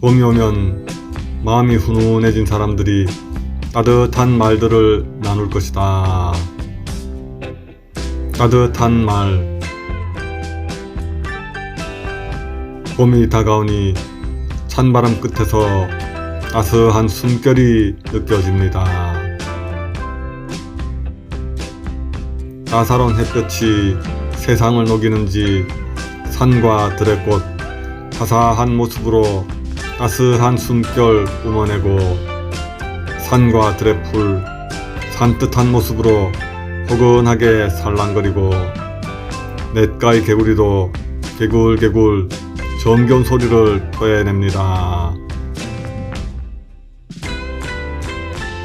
봄이 오면 마음이 훈훈해진 사람들이 따뜻한 말들을 나눌 것이다. 따뜻한 말. 봄이 다가오니 찬바람 끝에서 따스한 숨결이 느껴집니다. 따사로운 햇볕이 세상을 녹이는지 산과 들의 꽃 화사한 모습으로 따스한 숨결 뿜어내고 산과 들의 풀 산뜻한 모습으로 포근하게 살랑거리고 냇가의 개구리도 개굴개굴 정겨운 소리를 토해냅니다.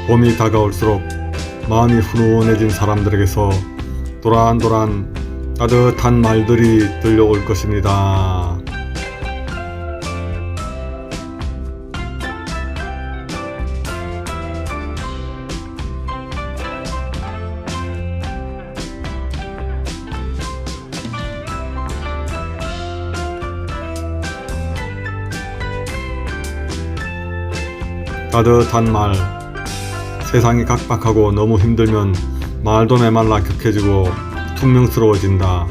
봄이 다가올수록 마음이 훈훈해진 사람들에게서 도란도란 따뜻한 말들이 들려올 것입니다. 따뜻한 말. 세상이 각박하고 너무 힘들면 말도 메말라 격해지고 퉁명스러워진다.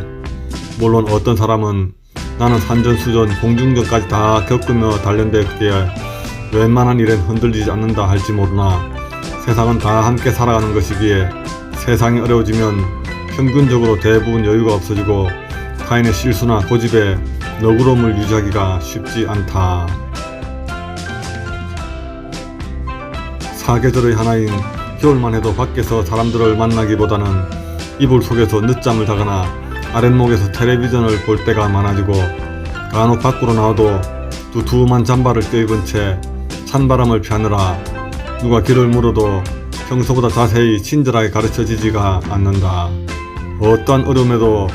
물론 어떤 사람은 나는 산전수전 공중전까지 다 겪으며 단련되었기에 웬만한 일엔 흔들리지 않는다 할지 모르나 세상은 다 함께 살아가는 것이기에 세상이 어려워지면 평균적으로 대부분 여유가 없어지고 타인의 실수나 고집에 너그러움을 유지하기가 쉽지 않다. 사계절의 하나인 겨울만 해도 밖에서 사람들을 만나기보다는 이불 속에서 늦잠을 자거나 아랫목에서 텔레비전을 볼 때가 많아지고 간혹 밖으로 나와도 두툼한 잠바를 껴입은 채 찬바람을 피하느라 누가 길을 물어도 평소보다 자세히 친절하게 가르쳐지지가 않는다. 어떠한 어려움에도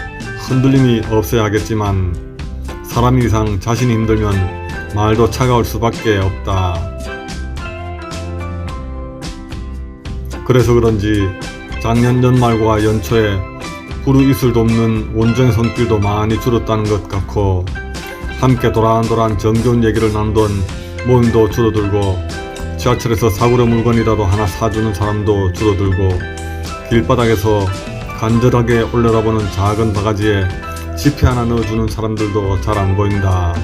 흔들림이 없어야 하겠지만 사람 이상 자신이 힘들면 말도 차가울 수밖에 없다. 그래서 그런지 작년 연말과 연초에 부르 이슬 돕는 원정의 손길도 많이 줄었다는 것 같고 함께 도란도란 정겨운 얘기를 나누던 모임도 줄어들고 지하철에서 사구려 물건이라도 하나 사주는 사람도 줄어들고 길바닥에서 간절하게 올려다보는 작은 바가지에 지폐 하나 넣어주는 사람들도 잘 안 보인다.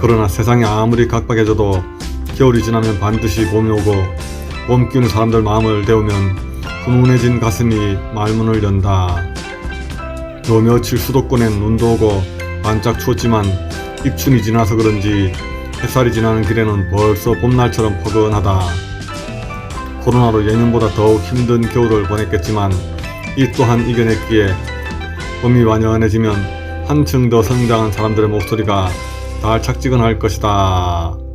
그러나 세상이 아무리 각박해져도 겨울이 지나면 반드시 봄이 오고 봄 기운 사람들 마음을 데우면 훈훈해진 가슴이 말문을 연다. 요 며칠 수도권엔 눈도 오고 반짝 추웠지만 입춘이 지나서 그런지 햇살이 지나는 길에는 벌써 봄날처럼 포근하다. 코로나로 예년보다 더욱 힘든 겨울을 보냈겠지만 이 또한 이겨냈기에 봄이 완연해지면 한층 더 성장한 사람들의 목소리가 달착지근할 것이다.